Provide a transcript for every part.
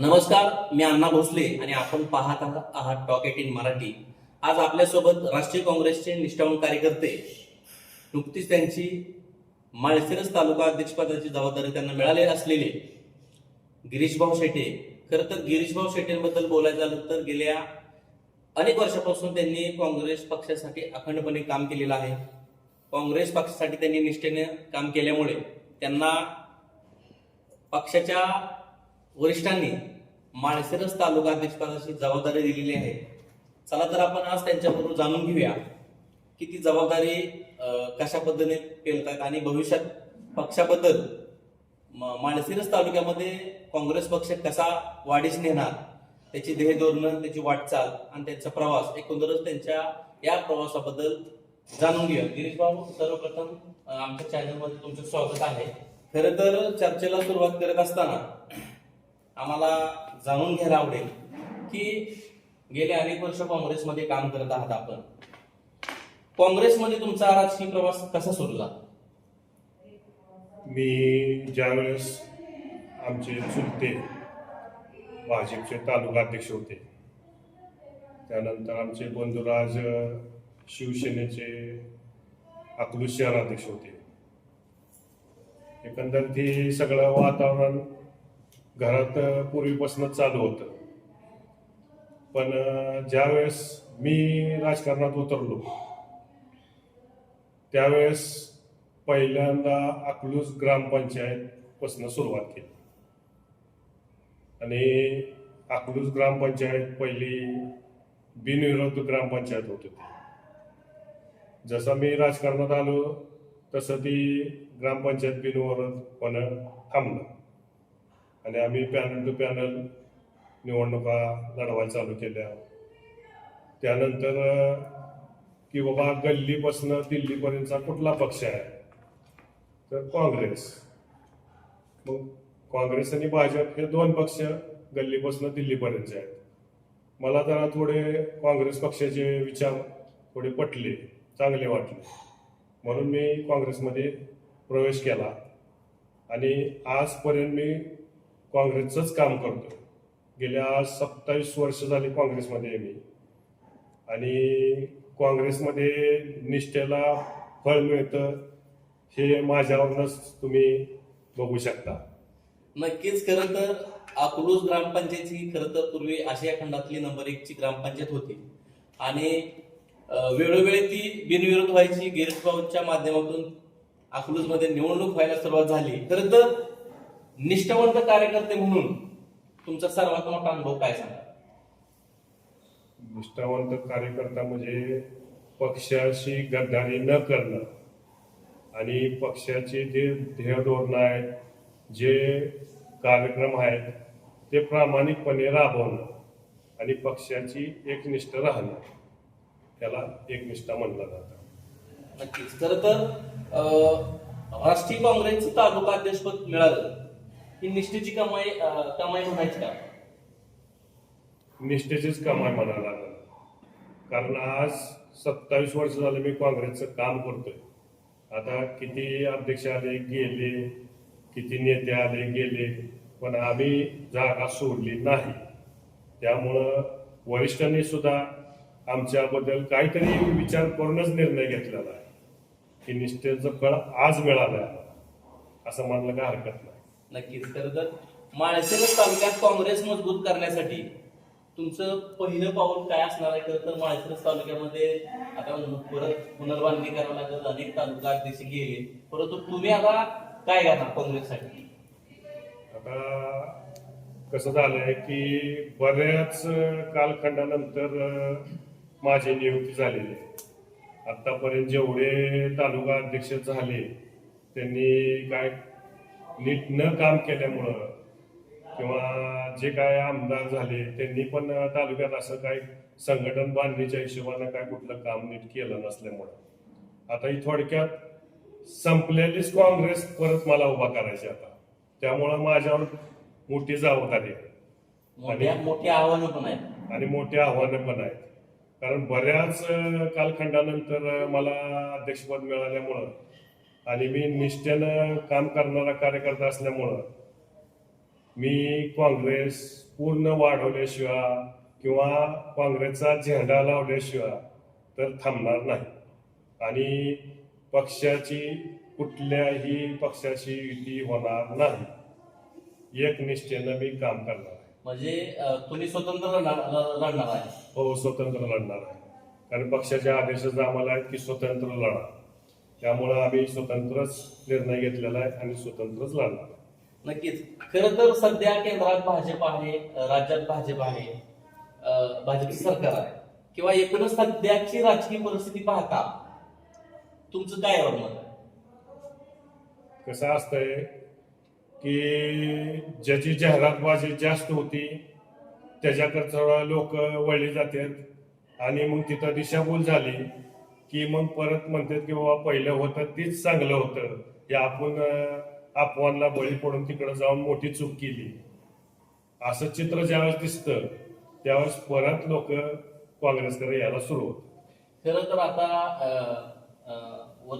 नमस्कार मी अण्णा भोसले आणि आपण पाहत आहात टॉक एट इन मराठी. आज आपल्यासोबत राष्ट्रीय काँग्रेसचे निष्ठावंत कार्यकर्ते नुकतीच त्यांची माळशिरस तालुका अध्यक्षपदाची जबाबदारी त्यांना मिळाली असलेले गिरीशभाऊ शेटे. खरं तर गिरीशभाऊ शेटेंबद्दल बोलायचं झालं तर गेल्या अनेक वर्षापासून त्यांनी काँग्रेस पक्षासाठी अखंडपणे काम केलेलं आहे. काँग्रेस पक्षासाठी त्यांनी निष्ठेने काम केल्यामुळे त्यांना पक्षाच्या वरिष्ठांनी माळशिरस तालुका अध्यक्षपदाची जबाबदारी दिलेली आहे. चला तर आपण आज त्यांच्याबरोबर जाणून घेऊया की ती जबाबदारी कशा पद्धतीने पेलतात आणि भविष्यात पक्षाबद्दल म- माळशिरस तालुक्यामध्ये काँग्रेस पक्ष कसा वाढीस नेणार त्याची ध्येय धोरणं त्याची वाटचाल आणि त्यांचा प्रवास एकंदरच त्यांच्या या प्रवासाबद्दल जाणून घेऊया. गिरीश भाऊ सर्वप्रथम आमच्या चॅनलमध्ये तुमचं स्वागत आहे. खरं तर चर्चेला सुरुवात करत असताना आम्हाला जाणून घ्यायला आवडेल की गेले अनेक वर्ष काँग्रेसमध्ये काम करत आहात आपण. काँग्रेसमध्ये तुमचा राजकीय प्रवास कसा सुरू झाला मी ज्यावेळेस आमचे चुलते भाजपचे तालुका अध्यक्ष होते त्यानंतर आमचे बंधुराज शिवसेनेचे अकलूज शहराध्यक्ष होते. एकंदर ते सगळं वातावरण घरात पूर्वीपासूनच चालू होतं. पण ज्यावेळेस मी राजकारणात उतरलो त्यावेळेस पहिल्यांदा अकलूज ग्रामपंचायत पासून सुरुवात केली. आणि अकलूज ग्रामपंचायत पहिली बिनविरोध ग्रामपंचायत होती जसं मी राजकारणात आलो तसं ती ग्रामपंचायत बिनविरोध होणं थांबलं. आणि आम्ही पॅनल टू पॅनल निवडणुका लढवायला चालू केल्या. त्यानंतर की बाबा गल्लीपासून दिल्लीपर्यंतचा कुठला पक्ष आहे? तर काँग्रेस. मग काँग्रेस आणि भाजप हे दोन पक्ष गल्लीपासून दिल्लीपर्यंतचे आहेत. मला जरा थोडे काँग्रेस पक्षाचे विचार थोडे पटले चांगले वाटले. म्हणून मी काँग्रेसमध्ये प्रवेश केला. आणि आजपर्यंत मी काँग्रेसचंच काम करतो गेल्या सत्तावीस वर्ष झाली काँग्रेसमध्ये मी. आणि काँग्रेसमध्ये निष्ठेला फळ मिळतं हे माझ्यावरूनच तुम्ही बघू शकता. नक्कीच खरं तर अकलूज ग्रामपंचायत ही खरं तर पूर्वी आशिया खंडातली नंबर एकची ग्रामपंचायत होती. आणि वेळोवेळी ती बिनविरोध व्हायची गिरीशभाऊच्या माध्यमातून अकलूजमध्ये निवडणूक व्हायला सुरुवात झाली. खरं तर निष्ठावंत कार्यकर्ते म्हणून तुमचा सर्वात मोठा अनुभव काय सांगा? निष्ठावंत कार्यकर्ता म्हणजे पक्षाशी गद्दारी न करणं. आणि पक्षाचे जे ध्येय धोरणं आहेत जे कार्यक्रम आहेत ते प्रामाणिकपणे राबवणं आणि पक्षाची एकनिष्ठ राहणं. त्याला एकनिष्ठा म्हणलं जातं. नक्कीच. खरं तर राष्ट्रीय काँग्रेसचं तालुका अध्यक्षपद मिळालं. ही निष्ठेची कमाई कमाई म्हणायची का? निष्ठेचीच कमाई म्हणायला लागलं. कारण आज सत्तावीस वर्ष झालं मी काँग्रेसचं काम करतोय. आता किती अध्यक्ष आले गेले किती नेते आले गेले पण आम्ही जागा सोडली नाही. त्यामुळं वरिष्ठांनी सुद्धा आमच्याबद्दल काहीतरी विचार करूनच निर्णय घेतलेला आहे. की निष्ठेचं फळ आज मिळालं असं मानलं काय हरकत नाही. नक्कीच. खरं तर माळशिरस तालुक्यात काँग्रेस मजबूत करण्यासाठी तुमचं पहिलं पाऊल काय असणार आहे? खरं तर माळशिरस तालुक्यामध्ये आता परत पुनर्बांधणी करावं लागेल. अनेक तालुका अध्यक्ष गेले. परंतु तुम्ही आता काय करणार काँग्रेससाठी? आता कसं झालंय की बऱ्याच कालखंडानंतर माझी नियुक्ती झालेली आहे. आतापर्यंत जेवढे तालुका अध्यक्ष झाले त्यांनी काय नीट न काम केल्यामुळं किंवा जे काय आमदार झाले त्यांनी पण तालुक्यात असं काय संघटन बांधणीच्या हिशोबानं काय कुठलं काम नीट केलं नसल्यामुळं. आता ही थोडक्यात संपलेलीच काँग्रेस परत मला उभा करायची आता. त्यामुळं माझ्यावर मोठी जबाबदारी आहे. मोठी आव्हानं पण आहेत. आणि मोठी आव्हानं पण आहेत. कारण बऱ्याच कालखंडानंतर मला अध्यक्षपद मिळाल्यामुळं आणि मी निष्ठेनं काम करणारा कार्यकर्ता असल्यामुळं मी काँग्रेस पूर्ण वाढवल्याशिवाय किंवा काँग्रेसचा झेंडा लावल्याशिवाय तर थांबणार नाही. आणि पक्षाची कुठल्याही पक्षाची युती होणार नाही. एक निष्ठेनं मी काम करणार आहे. म्हणजे तुम्ही स्वतंत्र लढणार लढणार आहे. हो स्वतंत्र लढणार आहे. कारण पक्षाच्या आदेशच आम्हाला आहेत की स्वतंत्र लढा. त्यामुळं आम्ही स्वतंत्रच निर्णय घेतलेला आहे आणि स्वतंत्रच लढणार आहे. नक्कीच खर तर सध्या केंद्रात भाजप आहे राज्यात भाजप आहे अं, भाजपचं सरकार आहे किंवा एकूणच सध्याची राजकीय परिस्थिती पाहता तुमचं काय मत आहे? कसं असतंय की ज्याची जाहिरातबाजी जास्त होती त्याच्याकडे थोडं लोक वळली जातात आणि मग तिथं दिशाभूल झाली की मग परत म्हणतात की बाबा पहिलं होतं तीच चांगलं होतं. हे आपण अं, बळी पडून तिकडे जाऊन मोठी चूक केली. असं चित्र ज्यावेळेस दिसतं त्यावेळेस परत लोक काँग्रेसकडे यायला सुरू होत खरं तर आता व-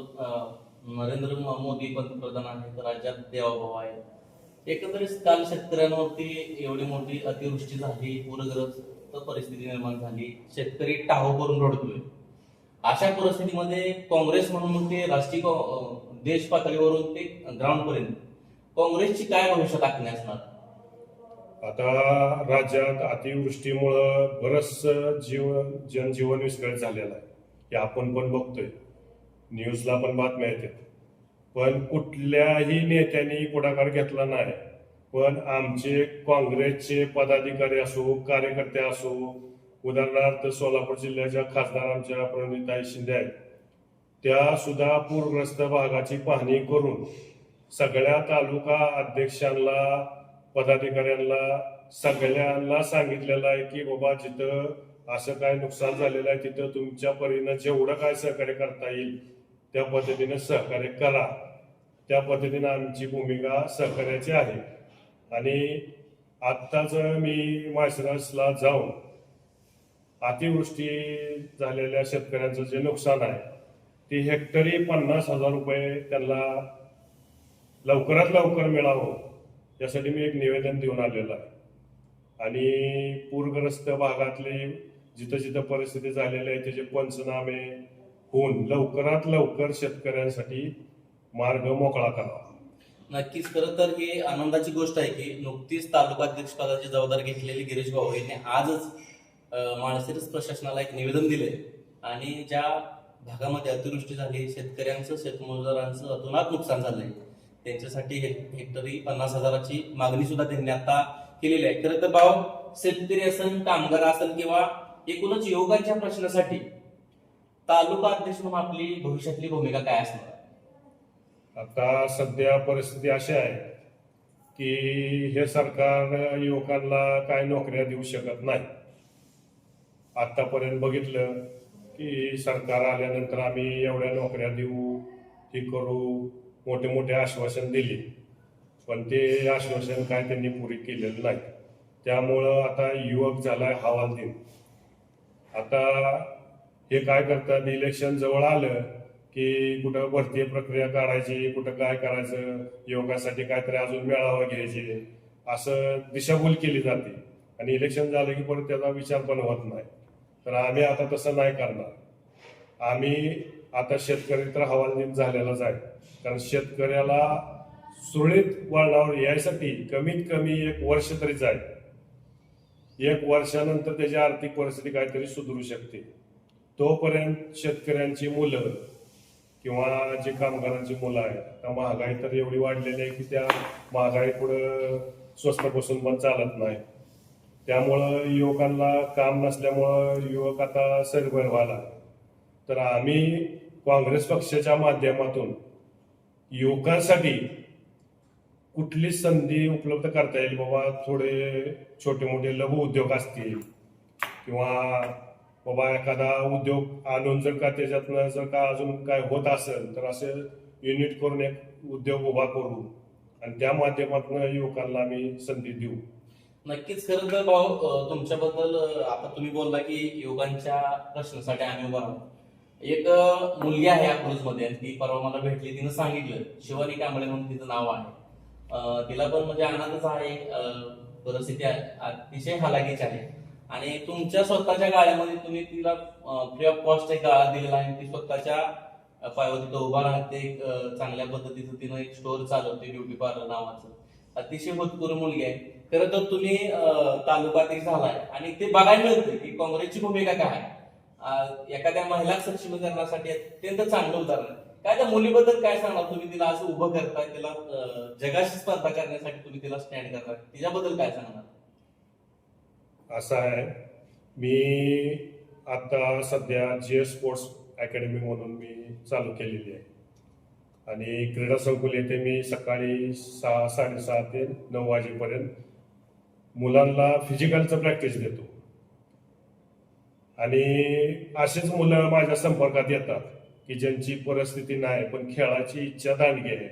नरेंद्र मोदी पंतप्रधान आहेत राज्यात देवाभाव आहेत. एकंदरीत काल शेतकऱ्यांवरती एवढी मोठी अतिवृष्टी झाली पूरग्रस्त परिस्थिती निर्माण झाली. शेतकरी टाहो करून रडतोय. अशा परिस्थितीमध्ये काँग्रेस म्हणून ते राष्ट्रीय देश पातळीवरून ते ग्राउंड पर्यंत काँग्रेसची काय भविष्यात आखणी असणार? आता राज्यात अतिवृष्टीमुळं बरंच जीवन जनजीवन विस्कळीत झालेलं आहे. हे आपण पण बघतोय. न्यूजला पण बातम्या येतात. पण कुठल्याही नेत्यांनी पुढाकार घेतला नाही. पण आमचे काँग्रेसचे पदाधिकारी असो कार्यकर्ते असो उदाहरणार्थ सोलापूर जिल्ह्याच्या खासदार आमच्या प्रणिताई शिंदे आहेत. त्या सुद्धा पूरग्रस्त भागाची पाहणी करून सगळ्या तालुका अध्यक्षांना पदाधिकाऱ्यांना सगळ्यांना सांगितलेलं आहे की बाबा जिथं असं काय नुकसान झालेलं आहे तिथं तुमच्या परीनं जेवढं काय सहकार्य करता येईल त्या पद्धतीने सहकार्य करा. त्या पद्धतीनं आमची भूमिका सहकार्याची आहे. आणि आत्ताच मी मायसरसला जाऊन अतिवृष्टी झालेल्या शेतकऱ्यांचं जे नुकसान आहे ते हेक्टरी पन्नास हजार रुपये त्यांना लवकरात लवकर मिळावं यासाठी मी एक निवेदन देऊन आलेलं आहे. आणि पूरग्रस्त भागातले जिथं जिथं परिस्थिती झालेली आहे त्याचे पंचनामे होऊन लवकरात लवकर शेतकऱ्यांसाठी मार्ग मोकळा करावा. नक्कीच. खरं तर ही आनंदाची गोष्ट आहे की नुकतीच तालुका अध्यक्षपदाची जबाबदारी घेतलेली गिरीश भाऊ यांनी आजच माळशिरस प्रशासनाला एक निवेदन दिले आणि ज्या भागामध्ये अतिवृष्टी झाली शेतकऱ्यांचं शेतमजुरांचं अतोनात नुकसान झालंय त्यांच्यासाठी हेक्टरी पन्नास हजाराची मागणी सुद्धा त्यांनी आता केलेली आहे. खरं तर भाऊ शेतकरी असेल कामगार असेल किंवा एकूणच योगाच्या प्रश्नासाठी तालुका अध्यक्ष म्हणून आपली भविष्यातली भूमिका काय असणार? आता सध्या परिस्थिती अशी आहे की हे सरकार युवकांना काय नोकऱ्या देऊ शकत नाही. आतापर्यंत बघितलं की सरकार आल्यानंतर आम्ही एवढ्या नोकऱ्या देऊ हे करू मोठे मोठे आश्वासन दिले. पण ते आश्वासन काय त्यांनी पुरी केलेलं नाही. त्यामुळं आता युवक झालाय हवालदिन आता हे काय करतात इलेक्शन जवळ आलं की कुठं भरती प्रक्रिया काढायची कुठं काय करायचं योगासाठी काहीतरी अजून मेळावा घ्यायचे असं दिशाभूल केली जाते. आणि इलेक्शन झालं की परत त्याचा विचार पण होत नाही. तर आम्ही आता तसं नाही करणार. आम्ही आता शेतकरी तर हवालदिन झालेलाच आहे. कारण शेतकऱ्याला सुरळीत वळणावर यायसाठी कमीत कमी एक वर्ष तरी जाईल. एक वर्षानंतर त्याची आर्थिक परिस्थिती काहीतरी सुधरू शकते. तोपर्यंत शेतकऱ्यांची मुलं किंवा जे कामगारांची मुलं आहेत त्या महागाई तर एवढी वाढलेली आहे की त्या महागाई पुढं स्वस्त बसून पण चालत नाही. त्यामुळं युवकांना काम नसल्यामुळं युवक आता सरभर व्हायला. तर आम्ही काँग्रेस पक्षाच्या माध्यमातून युवकांसाठी कुठली संधी उपलब्ध करता येईल? बाबा थोडे छोटे मोठे लघु उद्योग असतील. किंवा बाबा एखादा उद्योग आणून जर का त्याच्यातनं जर का अजून काय होत असेल तर असं युनिट करून एक उद्योग उभा करू. आणि त्या माध्यमातून युवकांना आम्ही संधी देऊ. नक्कीच. खरं तर भाऊ तुमच्याबद्दल आता तुम्ही बोलला की युवकांच्या प्रश्नासाठी आम्ही उभा आहोत एक मुलगी आहे अकलूजमध्ये ती परवा मला भेटली. तिनं सांगितलं शिवानी कांबळे म्हणून तिचं नाव आहे. तिला पण म्हणजे आनंदच आहे. परिस्थिती आहे अतिशय हालाकीची आहे. आणि तुमच्या स्वतःच्या गाड्यामध्ये तुम्ही तिला फ्री ऑफ कॉस्ट एक गाळा दिलेला आहे ती स्वतःच्या पायावर तिथं उभा राहते. एक चांगल्या पद्धतीचं तिनं एक स्टोअर चालवते ब्युटी पार्लर नावाचं. अतिशय भूतपूर्व मुलगी आहे. खरं तर तुम्ही तालुकातील झालाय. आणि ते बघायला मिळते की काँग्रेसची भूमिका काय आहे. एखाद्या महिला सक्षमीकरणासाठी अत्यंत चांगलं उदाहरण. काय त्या मुलीबद्दल काय सांगणार तुम्ही? तिला असं उभं करताय तिला जगाशी स्पर्धा करण्यासाठी तुम्ही तिला स्टँड करताय. तिच्याबद्दल काय सांगणार असं आहे. मी आता सध्या जीएस स्पोर्ट्स अकॅडमी म्हणून मी चालू केलेली आहे. आणि क्रीडा संकुल येथे मी सकाळी सहा साडेसहा ते नऊ वाजेपर्यंत मुलांना फिजिकलचं प्रॅक्टिस देतो. आणि असेच मुलं माझ्या संपर्कात येतात की ज्यांची परिस्थिती नाही पण खेळाची इच्छा दांडगी आहे.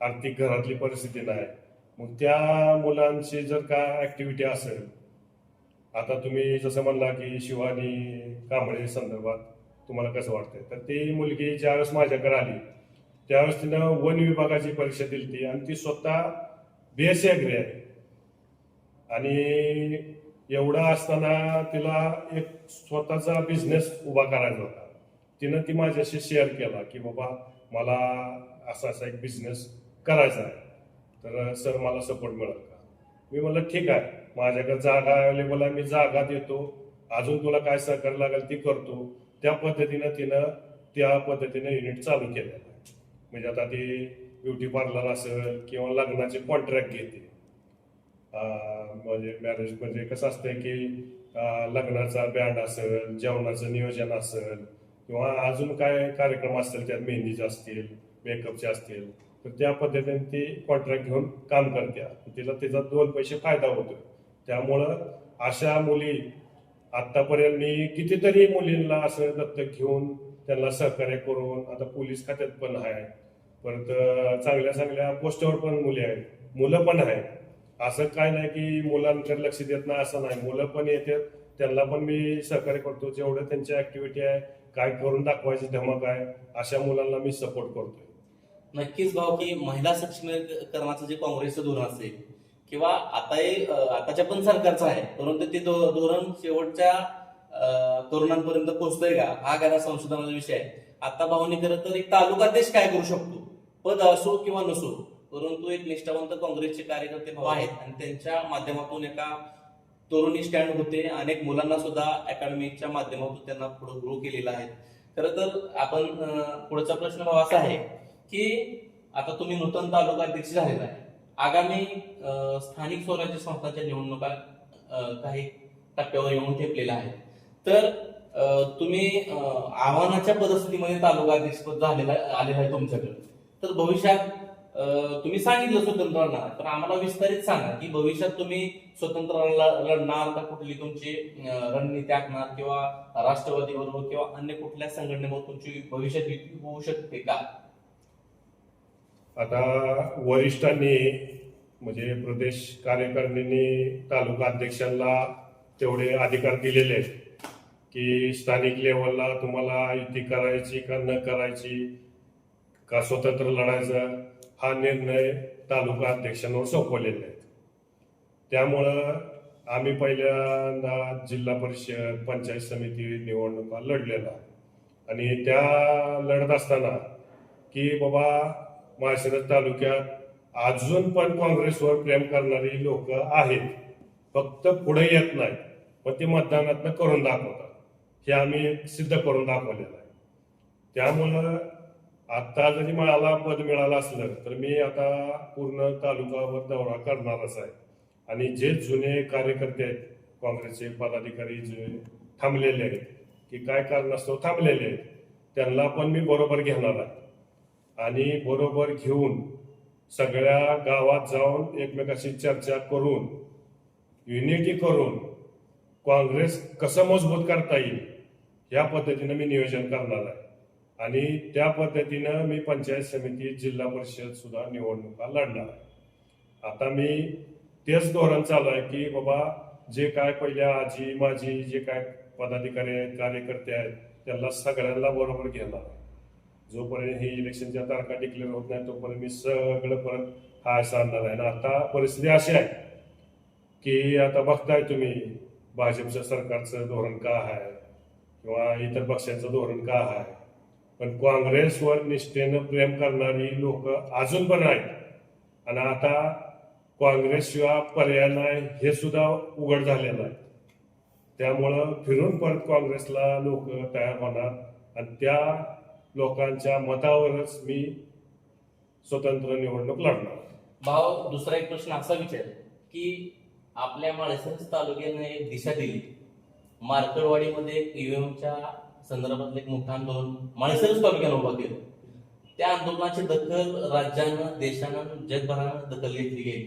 आर्थिक घरातली परिस्थिती नाही. मग त्या मुलांची जर का ऍक्टिव्हिटी असेल आता तुम्ही जसं म्हणला की शिवानी कांबळे संदर्भात तुम्हाला कसं वाटतंय? तर ती मुलगी ज्यावेळेस माझ्याकडे आली त्यावेळेस तिनं वन विभागाची परीक्षा दिली ती आणि ती स्वतः बी एस सी अग्री आहे. आणि एवढं असताना तिला एक स्वतःचा बिझनेस उभा करायचा होता. तिनं ती माझ्याशी शेअर केला की बाबा मला असा असा एक बिझनेस करायचा आहे. तर सर मला सपोर्ट मिळेल का? मी म्हणलं ठीक आहे. माझ्याकडे जागा अवेलेबल आहे. मी जागा देतो. अजून तुला काय सहकार्य लागेल ती करतो. त्या पद्धतीनं तिनं त्या पद्धतीनं युनिट चालू केलं. आहे म्हणजे आता ती ब्युटी पार्लर असेल किंवा लग्नाचे कॉन्ट्रॅक्ट घेते. म्हणजे मॅरेज म्हणजे कसं असतंय की लग्नाचा बँड असेल जेवणाचं नियोजन असेल किंवा अजून काय कार्यक्रम असतील त्यात मेहंदीचे असतील मेकअपचे असतील तर त्या पद्धतीने ती कॉन्ट्रॅक्ट घेऊन काम करते. तिला त्याचा दोन पैसे फायदा होतो त्यामुळं अशा मुली आतापर्यंत मी कितीतरी मुलींना असं दत्तक घेऊन त्यांना सहकार्य करून आता पोलीस खात्यात पण आहे परत चांगल्या चांगल्या पोस्टवर पण मुली आहेत. मुलं पण आहेत. असं काय नाही की मुलांकडे लक्ष देत नाही असं नाही. मुलं पण येतात. त्यांना पण मी सहकार्य करतो. जेवढं त्यांची ऍक्टिव्हिटी आहे काय करून दाखवायची धमक आहे अशा मुलांना मी सपोर्ट करतोय. नक्कीच भाऊ की महिला सक्षमीकरणाचं जे काँग्रेसचं धोरण असेल किंवा आता आताच्या पण सरकारचं आहे परंतु ते धोरण शेवटच्या तरुणांपर्यंत पोहोचतोय का? हा खरा संशोधनाचा विषय आहे. आता भाऊनी खरं तर एक तालुकाध्यक्ष काय करू शकतो? पद असो किंवा नसो परंतु एक निष्ठावंत काँग्रेसचे कार्यकर्ते भाऊ आहेत आणि त्यांच्या माध्यमातून एका तरुणी स्टँड होते. अनेक मुलांना सुद्धा अकॅडमीच्या माध्यमातून त्यांना पुढे ग्रो केलेला आहे. खरं तर आपण पुढचा प्रश्न भाऊ असा आहे की आता तुम्ही नूतन तालुका अध्यक्ष झालेला आहे. आगामी स्थानिक स्वराज्य संस्थांच्या निवडणुका काही टप्प्यावर येऊन ठेपलेल्या आहेत. तर तुम्ही आव्हानाच्या परिस्थितीमध्ये तालुका अध्यक्षपद झालेला आलेला आहे तुमच्याकडे. तर भविष्यात तुम्ही सांगितलं स्वतंत्र लढणार तर आम्हाला विस्तारित सांगा की भविष्यात तुम्ही स्वतंत्र लढणार का कुठली तुमची रणनीती आखणार किंवा राष्ट्रवादी बरोबर किंवा अन्य कुठल्या संघटनेबरोबर तुमची भविष्यात युती होऊ शकते का? आता वरिष्ठांनी म्हणजे प्रदेश कार्यकारिणींनी तालुका अध्यक्षांना तेवढे अधिकार दिलेले आहेत की स्थानिक लेवलला तुम्हाला युती करायची का न करायची का स्वतंत्र लढायचा हा निर्णय तालुका अध्यक्षांवर सोपवलेले आहेत. त्यामुळं आम्ही पहिल्यांदा जिल्हा परिषद पंचायत समिती निवडणुका लढलेला आणि त्या लढत असताना की बाबा माळशिरस तालुक्यात अजून पण काँग्रेसवर प्रेम करणारी लोक आहेत. फक्त पुढे येत नाही पण ते मतदानातनं करून दाखवतात. हे आम्ही सिद्ध करून दाखवलेलं आहे. त्यामुळं आता जरी मला पद मिळालं असलं तर मी आता पूर्ण तालुकावर दौरा करणारच आहे. आणि जे जुने कार्यकर्ते आहेत काँग्रेसचे पदाधिकारी जे थांबलेले आहेत की काय कारणास्तव थांबलेले आहेत त्यांना पण मी बरोबर घेणार आहे. आणि बरोबर घेऊन सगळ्या गावात जाऊन एकमेकाशी चर्चा करून युनिटी करून काँग्रेस कसं मजबूत करता येईल या पद्धतीनं मी नियोजन करणार आहे. आणि त्या पद्धतीनं मी पंचायत समिती जिल्हा परिषद सुद्धा निवडणुका लढणार. आहे आता मी तेच धोरण चालू आहे की बाबा जे काय पहिल्या आजी माझी जे काय पदाधिकारी आहेत कार्यकर्ते आहेत त्यांना सगळ्यांना बरोबर घेणार. जोपर्यंत ही इलेक्शनच्या तारखा डिक्लेअर होत नाही तोपर्यंत मी सगळं परत हा सांगणार आहे. ना आता परिस्थिती अशी आहे की आता बघताय तुम्ही भाजपच्या सरकारचं धोरण का आहे किंवा इतर पक्षांचं धोरण का आहे. पण काँग्रेसवर निष्ठेनं प्रेम करणारी लोक अजून पण आहेत. आणि आता काँग्रेसशिवाय पर्याय नाही हे सुद्धा उघड झालेलं आहे. त्यामुळं फिरून परत काँग्रेसला लोक तयार होणार. आणि त्या लोकांच्या मतावरच मी स्वतंत्र निवडणूक लढणार. भाऊ दुसरा एक प्रश्न असा विचार की आपल्या माळशिरस तालुक्याने एक दिशा दिली. मार्कडवाडीमध्ये ईव्हीएमच्या संदर्भातलं एक मोठं आंदोलन माळशिरस तालुक्यानं उभा केलं. त्या आंदोलनाची दखल राज्यानं देशानं जगभरानं दखल घेतली गेली.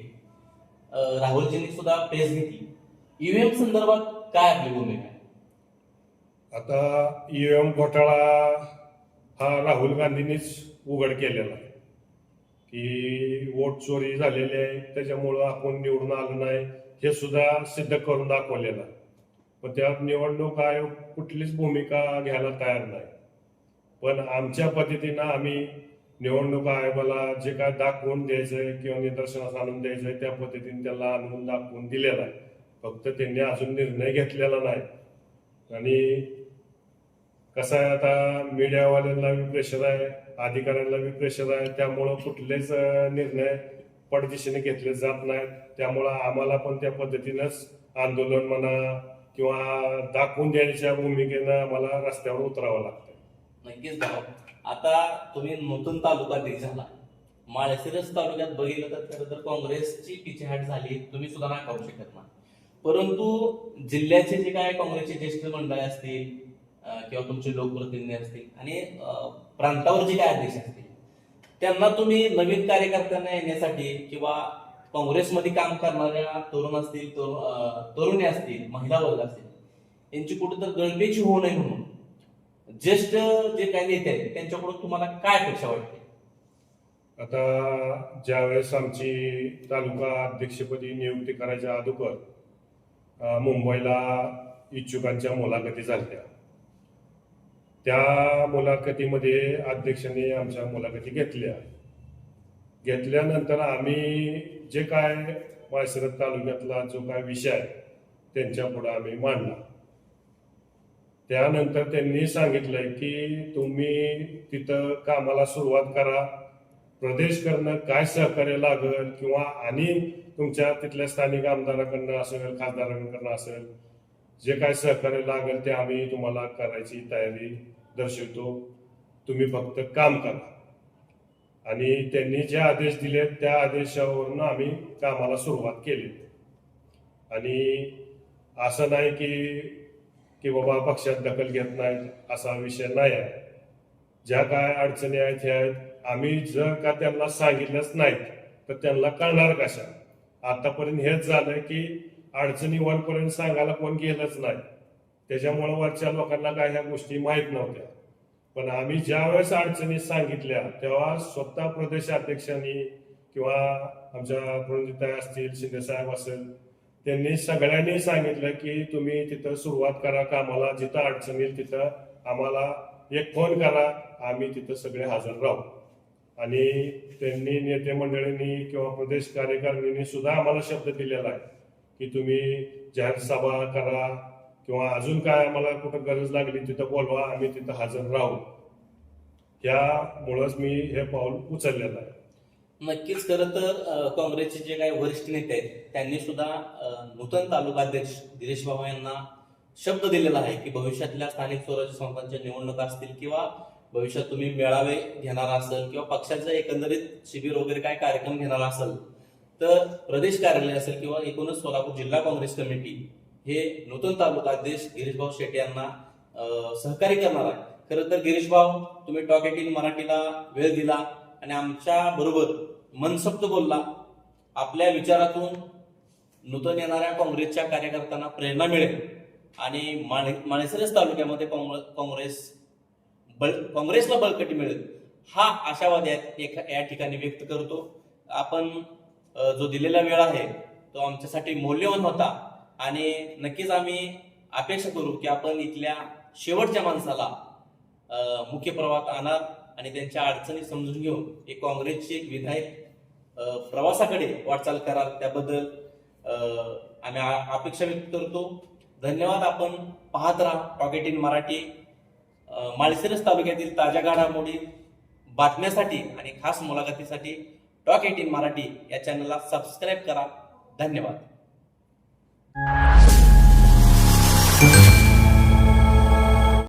राहुलजींनी सुद्धा पेस घेतली. ईव्हीएम संदर्भात काय आपली भूमिका आता ईव्हीएम घोटाळा हा राहुल गांधींनीच उघड केलेला आहे. की वोट चोरी झालेली आहे त्याच्यामुळं आपण निवडून आलो नाही हे सुद्धा सिद्ध करून दाखवलेलं आहे. पण त्यात निवडणूक आयोग कुठलीच भूमिका घ्यायला तयार नाही. पण आमच्या पद्धतीनं आम्ही निवडणूक आयोगाला जे काय दाखवून द्यायचंय किंवा निदर्शनास आणून द्यायचंय त्या पद्धतीने त्याला आणून दाखवून दिलेला आहे. फक्त त्यांनी अजून निर्णय घेतलेला नाही. आणि कसं आहे आता मीडियावाल्यांना बी प्रेशर आहे अधिकाऱ्यांना बी प्रेशर आहे त्यामुळं कुठलेच निर्णय पडदिशीने घेतले जात नाहीत. त्यामुळं आम्हाला पण त्या पद्धतीनंच आंदोलन म्हणा किंवा दाखवून द्यायच्या भूमिकेनं मला रस्त्यावर उतरावं लागतं नक्कीच भाऊ आता तुम्ही नूतन तालुका झाला. माळशिरस तालुक्यात बघितलं तर खरं तर काँग्रेसची पिछेहाट झाली. तुम्ही सुद्धा नाही करू शकत ना. परंतु जिल्ह्याचे जे काय काँग्रेसचे ज्येष्ठ मंडळी असतील किंवा तुमचे लोकप्रतिनिधी असतील आणि प्रांतावर जे काय अध्यक्ष असतील त्यांना तुम्ही नवीन कार्यकर्त्यांना येण्यासाठी किंवा काँग्रेसमध्ये काम करणाऱ्या तरुण असतील तरुण तरुणी असतील महिला वर्ग असतील यांची कुठेतरी गळपेची होऊ नये म्हणून ज्येष्ठ जे काही नेते आहेत त्यांच्याकडून तुम्हाला काय अपेक्षा वाटते? आता ज्यावेळेस आमची तालुका अध्यक्षपदी नियुक्ती करायच्या अगोदर मुंबईला इच्छुकांच्या मुलाखती झाल्या. त्या मुलाखतीमध्ये अध्यक्षांनी आमच्या मुलाखती घेतल्या. घेतल्यानंतर आम्ही जे काय माळशिरस तालुक्यातला जो काय विषय आहे त्यांच्या पुढे आम्ही मांडला त्यानंतर त्यांनी सांगितलंय की तुम्ही तिथं कामाला सुरुवात करा. प्रदेश करणं काय सहकार्य लागेल किंवा आणि तुमच्या तिथल्या स्थानिक आमदाराकडनं असेल खासदारांकडनं असेल जे काय सहकार्य लागेल ते आम्ही तुम्हाला करायची तयारी दर्शवतो. तुम्ही फक्त काम करा. आणि त्यांनी जे आदेश दिले त्या आदेशावरून आम्ही कामाला सुरुवात केली. आणि असं नाही की की बाबा पक्षात दखल घेत नाहीत असा विषय नाही आहे. ज्या काय अडचणी आहेत ह्या आहेत. आम्ही जर का त्यांना सांगितलंच नाहीत तर त्यांना कळणार कशा? आतापर्यंत हेच झालंय की अडचणी वरपर्यंत सांगायला कोण गेलंच नाही. त्याच्यामुळं वरच्या लोकांना काय ह्या गोष्टी माहीत नव्हत्या. पण आम्ही ज्या वेळेस अडचणी सांगितल्या तेव्हा स्वतः प्रदेशाध्यक्षांनी किंवा आमच्या प्रणिताई असतील शिंदेसाहेब असेल त्यांनी सगळ्यांनी सांगितलं की तुम्ही तिथं सुरुवात करा कामाला जिथं अडचण येईल तिथं आम्हाला एक फोन करा आम्ही तिथं सगळे हजर राहू. आणि त्यांनी नेते मंडळींनी किंवा प्रदेश कार्यकारिणींनी सुद्धा आम्हाला शब्द दिलेला आहे की तुम्ही जाहीर सभा करा किंवा अजून काय आम्हाला कुठं गरज लागली तिथं बोलवा आम्ही तिथं हजर राहू. त्यामुळंच मी हे पाऊल उचललेलं आहे. नक्कीच खरं तर काँग्रेसचे जे काही वरिष्ठ नेते आहेत त्यांनी सुद्धा नूतन तालुका अध्यक्ष गिरीश बाबा यांना शब्द दिलेला आहे की भविष्यातल्या स्थानिक स्वराज्य संस्थांच्या निवडणुका असतील किंवा भविष्यात तुम्ही मेळावे घेणार असेल किंवा पक्षाचं एकंदरीत शिबिर वगैरे काय कार्यक्रम घेणार असेल तर प्रदेश कार्यालय असेल किंवा एकूणच सोलापूर जिल्हा काँग्रेस कमिटी हे नूतन तालुका अध्यक्ष गिरीशभाऊ शेट्टी यांना सहकार्य करणार आहे. खरं तर गिरीशभाऊ तुम्ही टॉक एटीन मराठीला वेळ दिला आणि आमच्या बरोबर मनसप्त बोलला. आपल्या विचारातून नूतन येणाऱ्या काँग्रेसच्या कार्यकर्त्यांना प्रेरणा मिळेल. आणि माणे माणेसरस तालुक्यामध्ये काँग्रेस बळ काँग्रेसला बळकटी मिळेल हा आशावाद या एका- या ठिकाणी व्यक्त करतो. आपण जो दिलेला वेळ आहे तो आमच्यासाठी मौल्यवान होता. आणि नक्कीच आम्ही अपेक्षा करू की आपण इथल्या शेवटच्या माणसाला मुख्य प्रवाहात आणणार आणि त्यांच्या अडचणी समजून घेऊन एक काँग्रेसचे एक विधायक प्रवासाकडे वाटचाल कराल त्याबद्दल आम्ही आ- अपेक्षा व्यक्त करतो. धन्यवाद. आपण पाहत राहा पॉकेट इन मराठी. माळशिरस तालुक्यातील ताज्या घडामोडी बातम्यासाठी आणि खास मुलाखतीसाठी टॉक एटीन मराठी या चॅनलला सबस्क्राईब करा. धन्यवाद.